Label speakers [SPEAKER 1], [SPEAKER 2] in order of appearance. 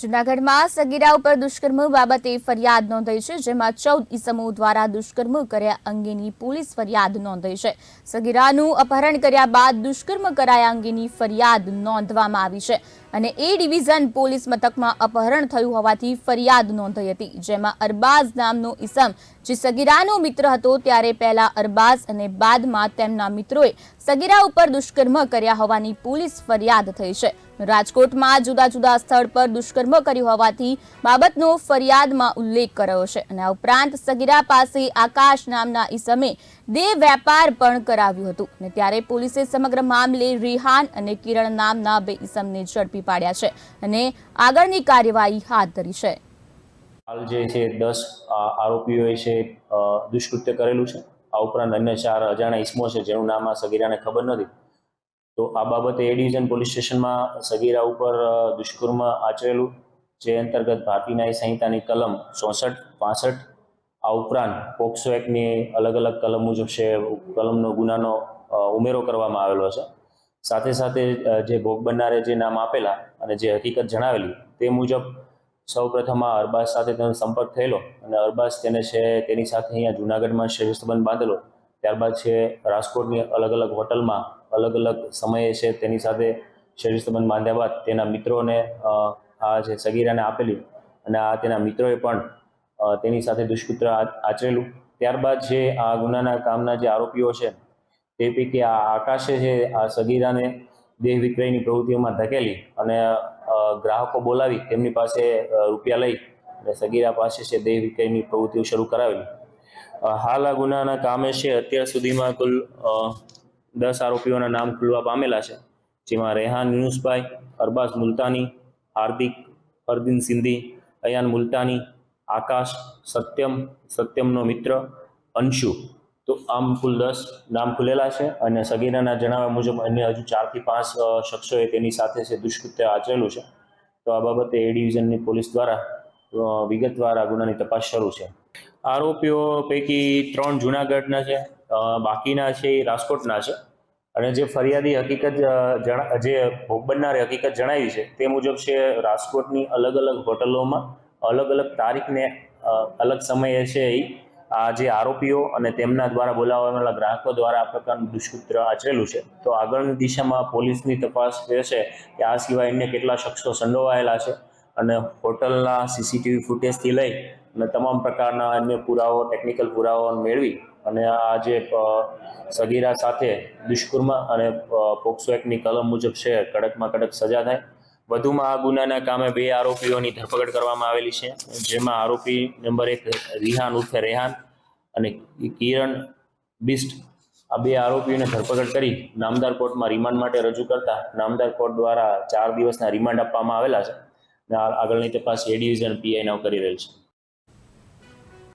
[SPEAKER 1] જૂનાગઢમાં સગીરા ઉપર દુષ્કર્મ બાબતે ફરિયાદ નોંધાઈ છે, જેમાં ચૌદ ઈસમો દ્વારા દુષ્કર્મ કર્યા અંગેની પોલીસ ફરિયાદ નોંધાઈ છે. સગીરાનું અપહરણ કર્યા બાદ દુષ્કર્મ કરાયા અંગેની ફરિયાદ નોંધવામાં આવી છે અને એ ડિવિઝન પોલીસ મથકમાં અપહરણ થયું હોવાથી ફરિયાદ નોંધાઈ હતી, જેમાં અરબાઝ નામનો ઈસમ જે સગીરાનો મિત્ર હતો, ત્યારે પહેલા અરબાઝ અને બાદમાં તેમના મિત્રોએ સગીરા ઉપર દુષ્કર્મ કર્યા હોવાની પોલીસ ફરિયાદ થઈ છે. રાજકોટમાં જુદા જુદા સ્થળ પર દુષ્કર્મ કર્યું હોવાથી બાબતનો ફરિયાદમાં ઉલ્લેખ કર્યો છે અને આ ઉપરાંત સગીરા પાસે આકાશ નામના ઈસમે દેહ વેપાર પણ કરાવ્યું હતું અને ત્યારે પોલીસે સમગ્ર મામલે રિહાન અને કિરણ નામના બે ઈસમને ઝડપી પાડ્યા છે અને આગળની કાર્યવાહી હાથ ધરી છે.
[SPEAKER 2] હાલ જે છે દસ આરોપીઓએ છે દુષ્કૃત્ય કરેલું છે. આ ઉપરાંત અન્ય ચાર અજાણ્યા ઇસમો છે, જેનું નામ આ સગીરાને ખબર નથી. તો આ બાબતે એ ડિવિઝન પોલીસ સ્ટેશનમાં સગીરા ઉપર દુષ્કર્મ આચરેલું, જે અંતર્ગત ભારતીય ન્યાય સંહિતાની કલમ ચોસઠ, પાસઠ, આ ઉપરાંત પોક્સો એક્ટની અલગ અલગ કલમ મુજબ છે, કલમનો ગુનાનો ઉમેરો કરવામાં આવેલો છે. સાથે સાથે જે ભોગ બનનારે જે નામ આપેલા અને જે હકીકત જણાવેલી, તે મુજબ સૌ પ્રથમ આ અરબાઝ સાથે તેનો સંપર્ક થયેલો અને અરબાઝ તેને છે, તેની સાથે અહીંયા જુનાગઢમાં શરીર સંબંધ બાંધેલો. ત્યારબાદ છે, રાજકોટની અલગ અલગ હોટલમાં અલગ અલગ સમયે છે તેની સાથે શરીર સંબંધ બાંધ્યા બાદ તેના મિત્રોને આ જે સગીરાને આપેલી અને આ તેના મિત્રોએ પણ તેની સાથે દુષ્કૃત્ય આચરેલું. ત્યારબાદ જે આ ગુનાના કામના જે આરોપીઓ છે, તે પૈકી આ આકાશે છે આ સગીરાને દેહ વિક્રયની પ્રવૃત્તિઓમાં ધકેલી અને ગ્રાહકો બોલાવી તેમની પાસે રૂપિયા લઈ અને સગીરા પાસે છે દેહ વિક્રયની પ્રવૃત્તિઓ શરૂ કરાવેલી. હાલ આ ગુનાના કામે છે અત્યાર સુધીમાં કુલ દસ આરોપીઓના નામ ખુલવા પામેલા છે, જેમાં રેહાન યુનુસભાઈ, અરબાઝ મુલતાની, હાર્દિક અરદીન સિંધી, અયાન મુલતાની, આકાશ, સત્યમ, સત્યમનો મિત્ર, અંશુ. તો આમ કુલ દસ નામ ખુલેલા છે અને સગીરાના જણાવ્યા મુજબ અન્ય હજુ ચારથી પાંચ શખ્સોએ તેની સાથે છે, દુષ્કૃત્ય આચરેલું છે. તો આ બાબતે એ ડિવિઝનની પોલીસ દ્વારા વિગતવાર આ ગુનાની તપાસ શરૂ છે. આરોપીઓ પૈકી ત્રણ જુનાગઢના છે બાકીના છે એ રાજકોટના છે. અને જે ફરિયાદી હકીકત જે ભોગ બનનારે હકીકત જણાવી છે, તે મુજબ છે રાજકોટની અલગ અલગ હોટલોમાં અલગ અલગ તારીખને અલગ સમયે છે એ આ જે આરોપીઓ અને તેમના દ્વારા બોલાવવાના ગ્રાહકો દ્વારા આ પ્રકારનું દુષ્કૃત્ય આચરેલું છે. તો આગળની દિશામાં પોલીસની તપાસ જે છે કે આ સિવાય અન્ય કેટલા શખ્સો સંડોવાયેલા છે અને હોટલના સીસીટીવી ફૂટેજથી લઈ અને તમામ પ્રકારના અન્ય પુરાવો ટેકનિકલ પુરાવો મેળવી અને આ જે સગીરા સાથે દુષ્કર્મ અને પોક્સો એક્ટની કલમ મુજબ છે, કડકમાં કડક સજા થાય. વધુમાં આ ગુનાના કામે બે આરોપીઓની ધરપકડ કરવામાં આવેલી છે, જેમાં આરોપી નંબર એક રિહાન ઉર્ફે રેહાન અને કિરણ બિસ્ટ. આ બે આરોપીઓને ધરપકડ કરી નામદાર કોર્ટમાં રિમાન્ડ માટે રજૂ કરતા નામદાર કોર્ટ દ્વારા ચાર દિવસના રિમાન્ડ આપવામાં આવેલા છે. આગળની તપાસ એ ડિવિઝન પીઆઈ નાવ કરી રહેલ છે.